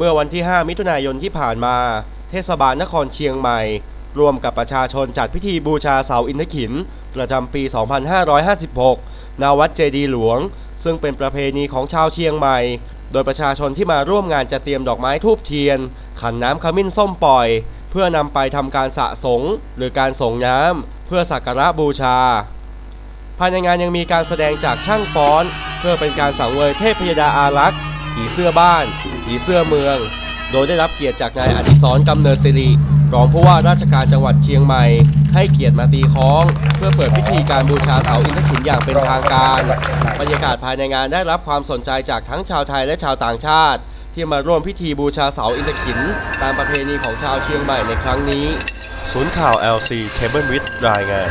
เมื่อวันที่ 5 มิถุนายนที่ผ่านมา เทศบาลนครเชียงใหม่ รวมกับประชาชนจัดพิธีบูชาเสาอินทขิน ประจำปี 2556 ณ วัดเจดีหลวง ซึ่งเป็นประเพณีของชาวเชียงใหม่ โดยประชาชนที่มาร่วมงานจะเตรียมดอกไม้ทูบเทียน ขันน้ำขมิ้นส้มปล่อย เพื่อนำไปทำการสะสงหรือการส่งน้ำเพื่อสักการะบูชา ภายในงานยังมีการแสดงจากช่างฟ้อน เพื่อเป็นการสังเวยเทพพยดาอารักษ์ ผีเสื้อบ้าน ผีเสื้อเมือง โดยได้รับเกียรติจากนายอดิศรกำเนิดสิริรองผู้ว่าราชการจังหวัดเชียงใหม่ ให้เกียรติมาตีค้อง เพื่อเปิดพิธีการบูชาเสาอินทขินอย่างเป็นทางการ บรรยากาศภายในงานได้รับความสนใจจากทั้งชาวไทยและชาวต่างชาติ ที่มาร่วมพิธีบูชาเสาอินทขิน ตามประเพณีของชาวเชียงใหม่ในครั้งนี้ ศูนย์ข่าว LC Cable w i t h รายงาน